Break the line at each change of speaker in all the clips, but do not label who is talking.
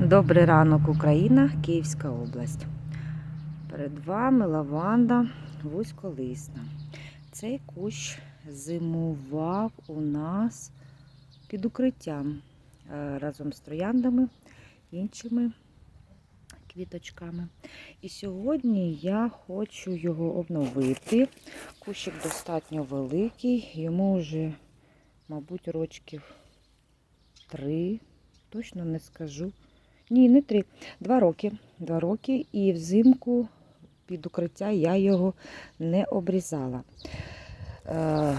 Добрий ранок, Україна, Київська область. Перед вами лаванда вузьколисна. Цей кущ зимував у нас під укриттям е, разом з трояндами, іншими квіточками. І сьогодні я хочу його обновити. Кущик достатньо великий, йому вже, мабуть, рочків три, точно не скажу. Ні, не три. Два роки. Два роки. І взимку під укриття я його не обрізала. Е,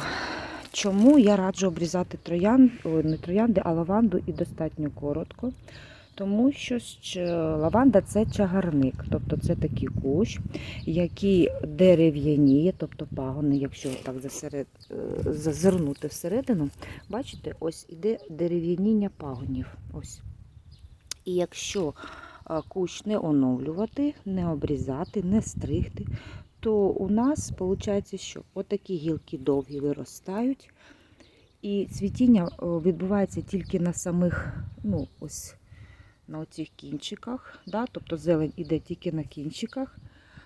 чому я раджу обрізати троян, не троянди, а лаванду і достатньо коротко. Тому що лаванда це чагарник, тобто це такий кущ, який дерев'яніє, тобто пагони, якщо так засеред, е, зазирнути всередину, бачите, ось іде дерев'яніння пагонів. Ось. І якщо кущ не оновлювати, не обрізати, не стригти, то у нас виходить, що отакі гілки довгі виростають, і цвітіння відбувається тільки на самих, ну, ось на оцих кінчиках. Да? Тобто зелень іде тільки на кінчиках.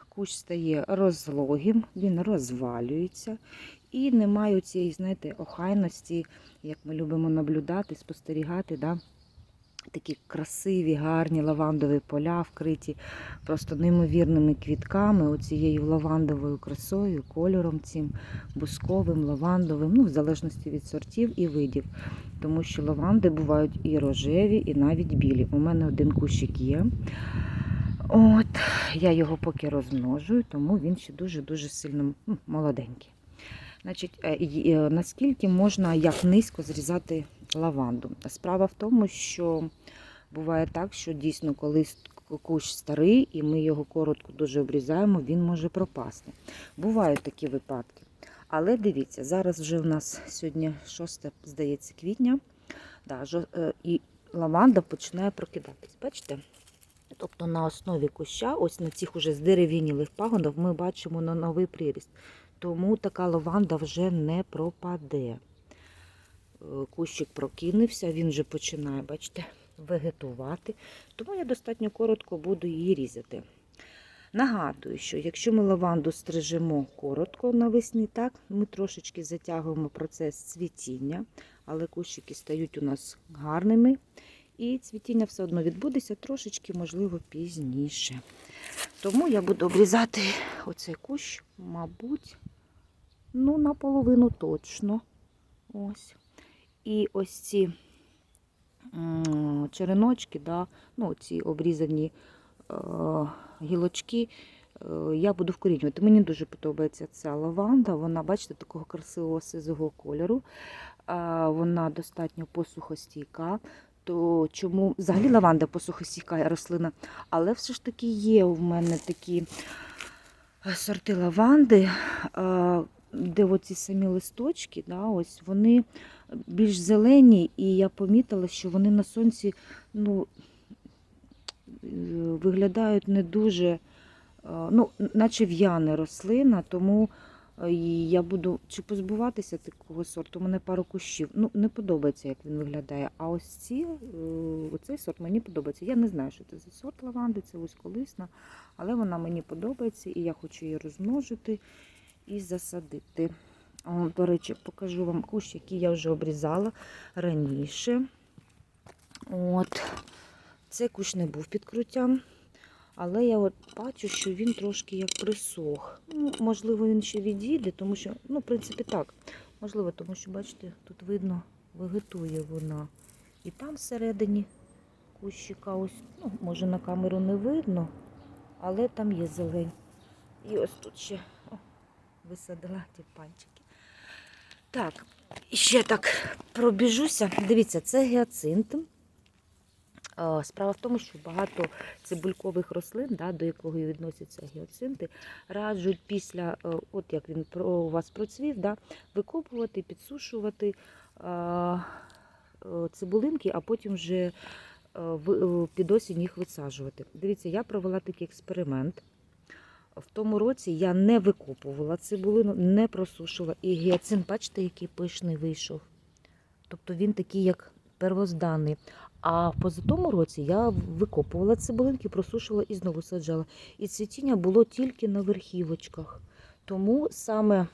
Кущ стає розлогим, він розвалюється і немає цієї, знаєте, охайності, як ми любимо наблюдати, спостерігати. Да? Такі красиві, гарні лавандові поля, вкриті просто неймовірними квітками, оцією лавандовою красою, кольором цим бусковим, лавандовим, ну, в залежності від сортів і видів. Тому що лаванди бувають і рожеві, і навіть білі. У мене один кущик є. От, я його поки розмножую, тому він ще дуже-дуже сильно молоденький. Значить, е, е, наскільки можна як низько зрізати лаванду? Справа в тому, що буває так, що дійсно, коли кущ старий і ми його коротко дуже обрізаємо, він може пропасти. Бувають такі випадки. Але дивіться, зараз вже в нас сьогодні 6, здається, квітня, да, е, і лаванда починає прокидатись. Бачите? Тобто на основі куща, ось на цих уже здерев'янілих пагонах, ми бачимо на новий приріст. Тому така лаванда вже не пропаде. Е, Кущик прокинувся, він вже починає, бачите, вегетувати. Тому я достатньо коротко буду її різати. Нагадую, що якщо ми лаванду стрижемо коротко навесні, так, ми трошечки затягуємо процес цвітіння, але кущики стають у нас гарними. І цвітіння все одно відбудеться трошечки, можливо, пізніше. Тому я буду обрізати оцей кущ, мабуть, ну, наполовину точно. Ось. І ось ці череночки, да, ну, ці обрізані е, гілочки, е, я буду вкорінювати. Мені дуже подобається ця лаванда. Вона, бачите, такого красивого сизого кольору. А, Вона достатньо посухостійка. То чому взагалі лаванда посухостійка рослина, але все ж таки є у мене такі е, сорти лаванди, е, де оці самі листочки, да, ось вони більш зелені, і я помітила, що вони на сонці ну, е, виглядають не дуже, е, ну, наче в'яне рослина, тому е, я буду чи позбуватися такого сорту. У мене пару кущів. Ну, не подобається, як він виглядає. А ось ці, оцей сорт мені подобається. Я не знаю, що це за сорт лаванди, це вузьколисна, але вона мені подобається, і я хочу її розмножити і засадити. До речі, покажу вам кущ, який я вже обрізала раніше. От. Цей кущ не був під круттям, але я от бачу, що він трошки як присох. Ну, можливо, він ще відійде, тому що, ну, в принципі, так. Можливо, тому що, бачите, тут видно, вегетує вона. І там всередині кущика, ось, ну, може на камеру не видно, але там є зелень. І ось тут ще висадила ті панчики. Так, ще так пробіжуся. Дивіться, це гіацинт. Справа в тому, що багато цибулькових рослин, да, до якого відносяться гіацинти, раджуть після, е, от як він у вас процвів, да, викопувати, підсушувати е, е, цибулинки, а потім вже під осінь їх висаджувати. Дивіться, я провела такий експеримент. В тому році я не викопувала цибулину, не просушувала. І гіацин, бачите, який пишний вийшов. Тобто він такий, як первозданний. А в позатому році я викопувала цибулинки, просушувала і знову саджала. І цвітіння було тільки на верхівочках. Тому саме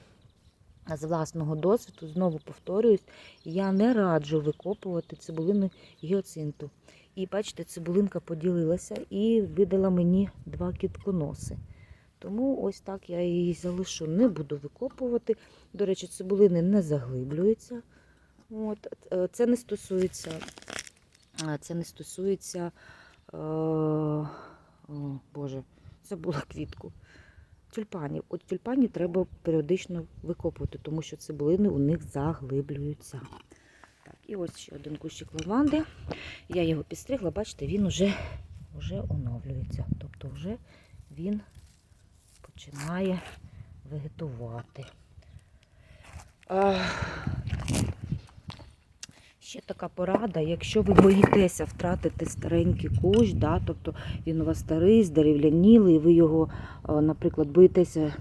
з власного досвіду, знову повторююсь, я не раджу викопувати цибулини гіоцинту. І бачите, цибулинка поділилася і видала мені два кітконоси. Тому ось так я її залишу. Не буду викопувати. До речі, цибулини не заглиблюються. От. е, Це не стосується, це не стосується, е, о, Боже, забула квітку. Тюльпанів. От тюльпані треба періодично викопувати, тому що цибулини у них заглиблюються. Так, і ось ще один кущик лаванди. Я його підстригла, бачите, він уже, вже оновлюється. Тобто вже він починає вегетувати. Ще така порада, якщо ви боїтеся втратити старенький кущ, да, тобто він у вас старий, здерев'янілий, і ви його, наприклад, боїтеся е,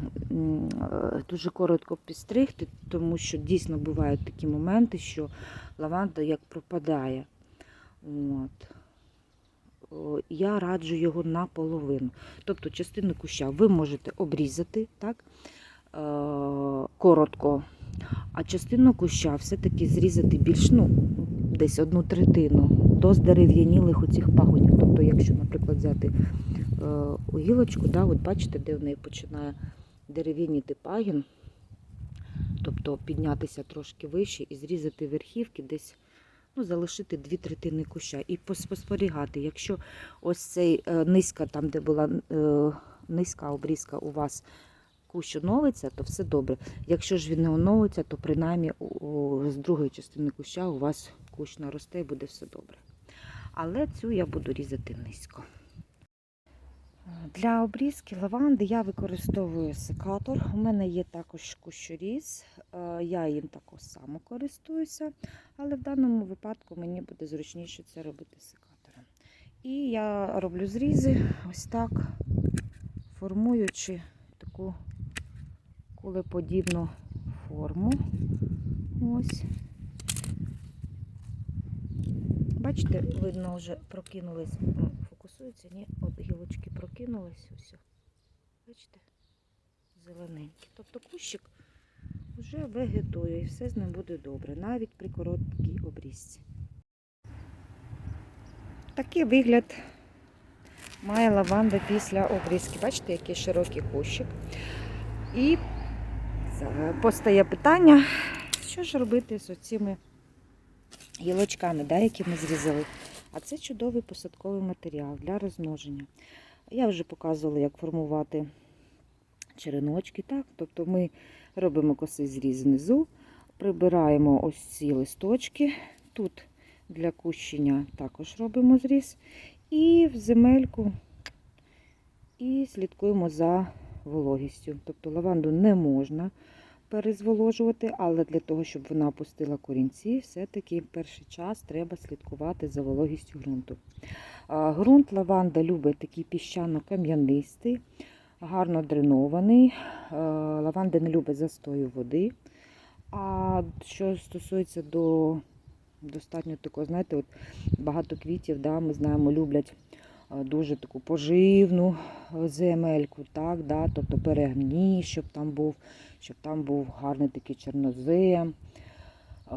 дуже коротко підстригти, тому що дійсно бувають такі моменти, що лаванда як пропадає. От. Я раджу його наполовину. Тобто частину куща ви можете обрізати так, е, коротко, а частину куща все-таки зрізати більш, ну, десь одну третину до здерев'янілих оцих пагонів. Тобто, якщо, наприклад, взяти е, огілочку, да, от бачите, де в неї починає дерев'яніти пагін, тобто піднятися трошки вище і зрізати верхівки десь ну, залишити дві третини куща і поспостерігати. Якщо ось цей е, низька, там, де була е, низька обрізка у вас кущ оновиться, то все добре. Якщо ж він не оновиться, то принаймні з другої частини куща у вас кущ наросте і буде все добре. Але цю я буду різати низько. Для обрізки лаванди я використовую секатор. У мене є також кущоріз, е, я їм також само користуюся, але в даному випадку мені буде зручніше це робити секатором. І я роблю зрізи ось так, формуючи таку кулеподібну форму. Ось. Бачите, видно, вже прокинулись. М, ні, от гілочки прокинулись. Ось. Бачите? Зелененькі. Тобто кущик вже вегетує і все з ним буде добре, навіть при короткій обрізці. Такий вигляд має лаванда після обрізки. Бачите, який широкий кущик. І постає питання, що ж робити з оцими гілочками, да, які ми зрізали. А це чудовий посадковий матеріал для розмноження. Я вже показувала, як формувати череночки. Так? Тобто ми робимо косий зріз внизу, прибираємо ось ці листочки. Тут для кущення також робимо зріз. І в земельку і слідкуємо за вологістю. Тобто лаванду не можна перезволожувати, але для того, щоб вона опустила корінці, все-таки перший час треба слідкувати за вологістю ґрунту. А, Ґрунт лаванда любить такий піщано-кам'янистий, гарно дренований. Лаванда не любить застою води. А що стосується до достатньо такого, знаєте, от багато квітів, да, ми знаємо, люблять дуже таку поживну е, земельку, так, да, тобто перегній, щоб там був, щоб там був гарний такий чорнозем. Е,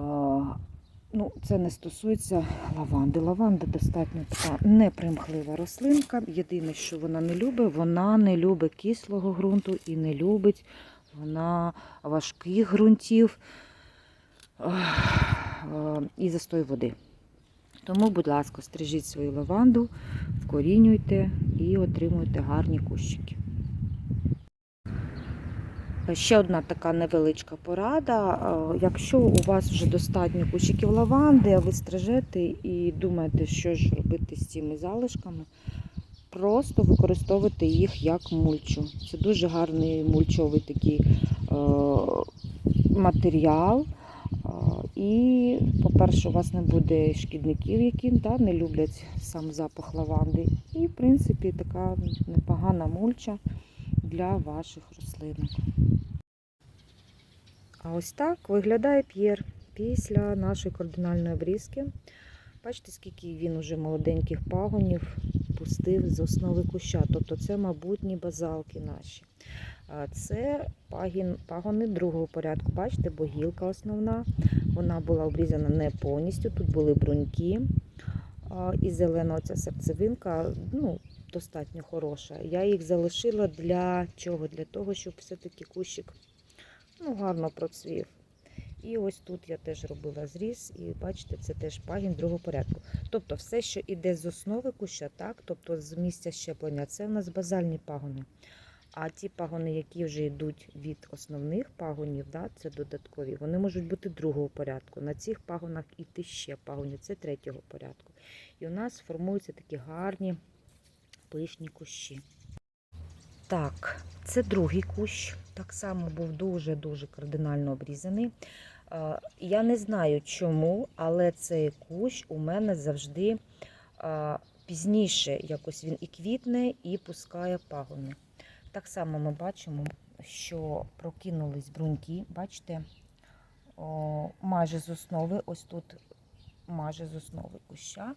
Ну, це не стосується лаванди. Лаванда достатньо така непримхлива рослинка. Єдине, що вона не любить, вона не любить кислого ґрунту і не любить вона важких ґрунтів е, і застой води. Тому, будь ласка, стрижіть свою лаванду, вкорінюйте і отримуйте гарні кущики. Ще одна така невеличка порада. Е, Якщо у вас вже достатньо кущиків лаванди, а ви стрижете і думаєте, що ж робити з цими залишками, просто використовуйте їх як мульчу. Це дуже гарний мульчовий такий е, матеріал. І, по-перше, у вас не буде шкідників, які да, не люблять сам запах лаванди. І, в принципі, така непогана мульча для ваших рослинок. А ось так виглядає п'єр після нашої кардинальної обрізки. Бачите, скільки він уже молоденьких пагонів пустив з основи куща. Тобто це майбутні базалки наші. Це пагін, пагони другого порядку. Бачите, бо гілка основна. Вона була обрізана не повністю. Тут були бруньки. І зелена оця серцевинка ну, достатньо хороша. Я їх залишила для чого? Для того, щоб все-таки кущик ну, гарно процвів. І ось тут я теж робила зріз, і бачите, це теж пагін другого порядку. Тобто все, що йде з основи куща, так, тобто з місця щеплення, це в нас базальні пагони. А ті пагони, які вже йдуть від основних пагонів, да, це додаткові, вони можуть бути другого порядку. На цих пагонах іти ще пагони, це третього порядку. І у нас формуються такі гарні пишні кущі. Так, це другий кущ. Так само був дуже-дуже кардинально обрізаний. Я не знаю чому, але цей кущ у мене завжди пізніше якось він і квітне, і пускає пагони. Так само ми бачимо, що прокинулись бруньки, бачите, о, майже з основи, ось тут майже з основи куща.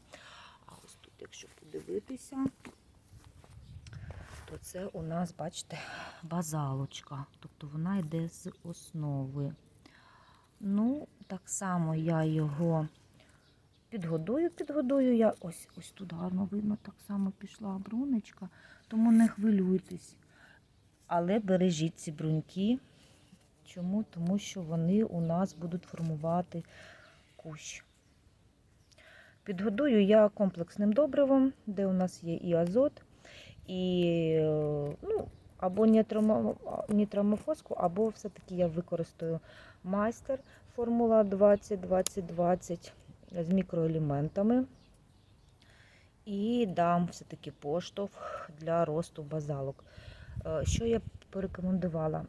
А ось тут, якщо подивитися, то це у нас, бачите, базалочка. Тобто вона йде з основи. Ну, так само я його підгодую, підгодую. Я ось ось тут гарно видно, так само пішла брунечка, тому не хвилюйтесь. Але бережіть ці бруньки. Чому? Тому що вони у нас будуть формувати кущ. Підгодую я комплексним добривом, де у нас є і азот, і е, ну, або нітромо- нітромофоску, або все-таки я використаю майстер формула 20-20-20 з мікроелементами. І дам все-таки поштовх для росту базалок. Е, Що я порекомендувала?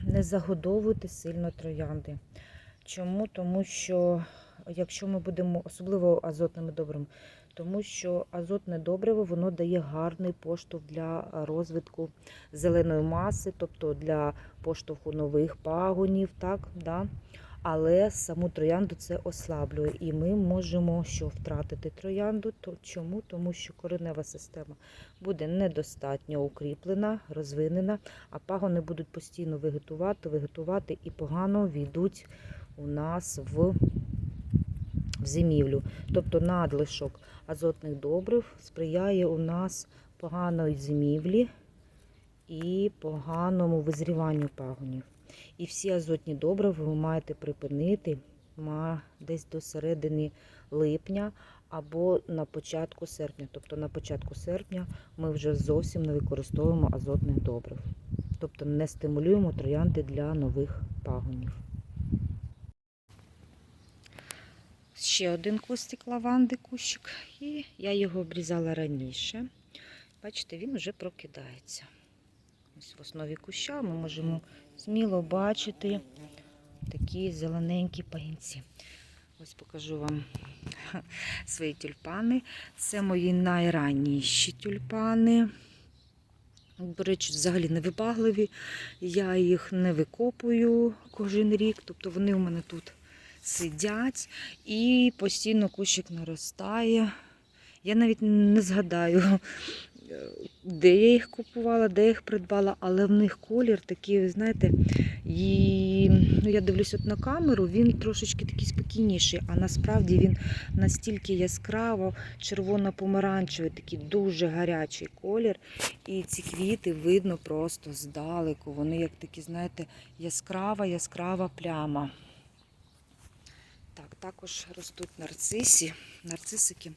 Не загодовуйте сильно троянди. Чому? Тому що якщо ми будемо, особливо азотним добривом, тому що азотне добриво воно дає гарний поштовх для розвитку зеленої маси, тобто для поштовху нових пагонів, так, да? Але саму троянду це ослаблює. І ми можемо що втратити троянду. То чому? Тому що коренева система буде недостатньо укріплена, розвинена, а пагони будуть постійно вегетувати, вегетувати і погано війдуть у нас в, в зимівлю. Тобто надлишок азотних добрив сприяє у нас поганої зимівлі і поганому визріванню пагонів. І всі азотні добрива ви маєте припинити десь до середини липня або на початку серпня. Тобто на початку серпня ми вже зовсім не використовуємо азотних добрив. Тобто не стимулюємо троянди для нових пагонів. Ще один кустик лаванди, кущик, і я його обрізала раніше. Бачите, він вже прокидається. Ось в основі куща ми можемо сміло бачити такі зелененькі пагінці. Ось покажу вам свої тюльпани. Це мої найранніші тюльпани. До речі, взагалі невибагливі. Я їх не викопую кожен рік, тобто вони у мене тут сидять і постійно кущик наростає. Я навіть не згадаю, де я їх купувала, де їх придбала, але в них колір такий, ви знаєте, і, ну, я дивлюсь от на камеру, він трошечки такий спокійніший, а насправді він настільки яскраво червоно-помаранчевий, такий дуже гарячий колір. І ці квіти видно просто здалеку. Вони як такі, знаєте, яскрава, яскрава пляма. Так, також ростуть нарцисі, нарцисики.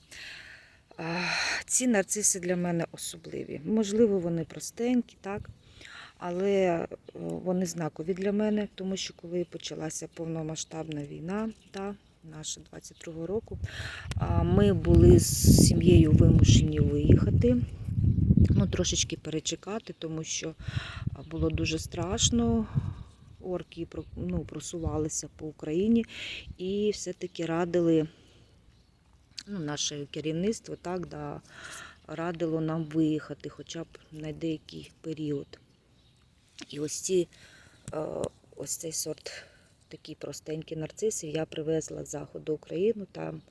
Ці нарциси для мене особливі. Можливо, вони простенькі, так? Але е, вони знакові для мене, тому що коли почалася повномасштабна війна, та, наша 22-го року, ми були з сім'єю вимушені виїхати, ну, трошечки перечекати, тому що було дуже страшно. Орки ну, просувалися по Україні і все-таки радили ну, наше керівництво так, да, радило нам виїхати хоча б на деякий період. І ось ці, е, ось цей сорт такий простенький нарцисів я привезла з заходу України, там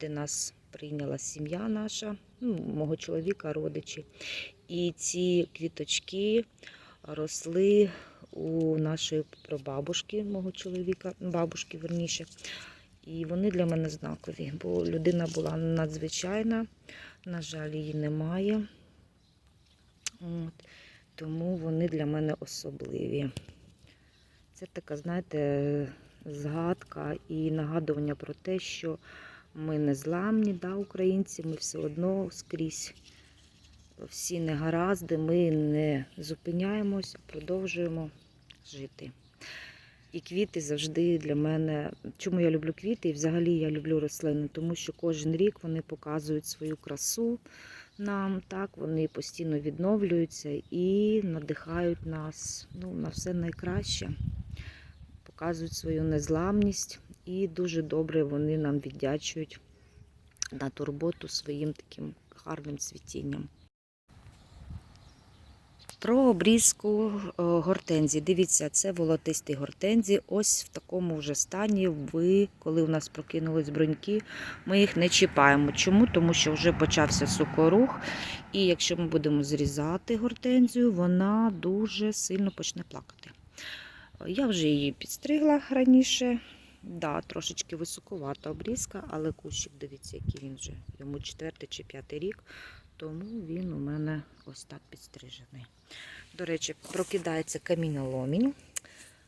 де нас прийняла сім'я наша, ну, мого чоловіка, родичі. І ці квіточки росли у нашої прабабушки, мого чоловіка, бабушки верніше. І вони для мене знакові, бо людина була надзвичайна, на жаль, її немає. От. Тому вони для мене особливі. Це така, знаєте, згадка і нагадування про те, що ми не зламні, да, українці, ми все одно скрізь всі негаразди, ми не зупиняємось, а продовжуємо жити. І квіти завжди для мене. Чому я люблю квіти? І взагалі я люблю рослини, тому що кожен рік вони показують свою красу нам, так, вони постійно відновлюються і надихають нас ну, на все найкраще, показують свою незламність і дуже добре вони нам віддячують на турботу своїм таким гарним цвітінням. Про обрізку е, гортензії. Дивіться, це волотисті гортензії. Ось в такому вже стані. Ви, коли у нас прокинулись бруньки, ми їх не чіпаємо. Чому? Тому що вже почався сукорух, і якщо ми будемо зрізати гортензію, вона дуже сильно почне плакати. Я вже її підстригла раніше. Да, трошечки високувата обрізка, але кущик, дивіться, який він вже йому четвертий чи п'ятий рік, тому він у мене ось так підстрижений. До речі, прокидається каміноломінь,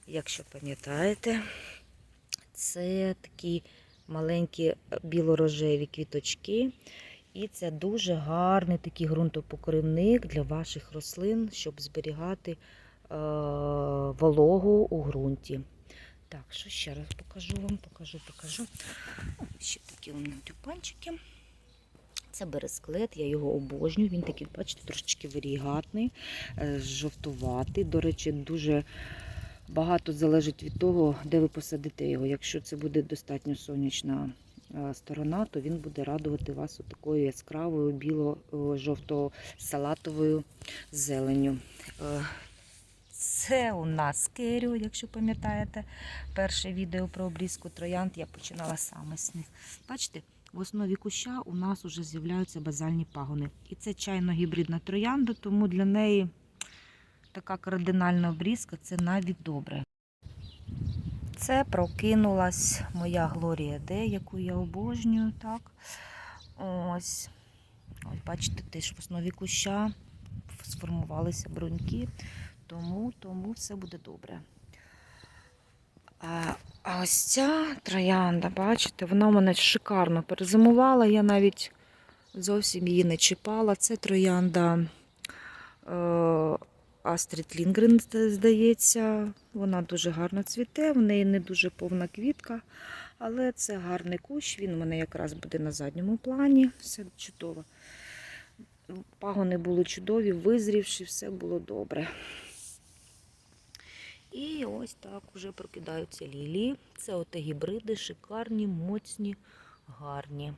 якщо пам'ятаєте, це такі маленькі білорожеві квіточки. І це дуже гарний такий ґрунтопокривник для ваших рослин, щоб зберігати е, вологу у ґрунті. Так, що ще раз покажу вам, покажу, покажу. Ще такі у мене тюпанчики. Це бересклет, я його обожнюю. Він такий, бачите, трошечки варігатний, е, жовтуватий. До речі, дуже багато залежить від того, де ви посадите його. Якщо це буде достатньо сонячна е, сторона, то він буде радувати вас такою яскравою біло-жовто-салатовою зеленню. Е, Це у нас керю, якщо пам'ятаєте, перше відео про обрізку троянд я починала саме з них. Бачите, в основі куща у нас вже з'являються базальні пагони. І це чайно-гібридна троянда, тому для неї така кардинальна обрізка це навіть добре. Це прокинулась моя Глорія Де, яку я обожнюю. так. Ось, ось бачите, теж в основі куща сформувалися бруньки, тому, тому все буде добре. А, а ось ця троянда, бачите, вона у мене шикарно перезимувала. Я навіть зовсім її не чіпала. Це троянда е, Астрід Лінгрен, здається. Вона дуже гарно цвіте, в неї не дуже повна квітка, але це гарний кущ. Він у мене якраз буде на задньому плані. Все чудово. Пагони були чудові, визрівши, все було добре. І ось так вже прокидаються лілії. Це от гібриди, шикарні, моцні, гарні.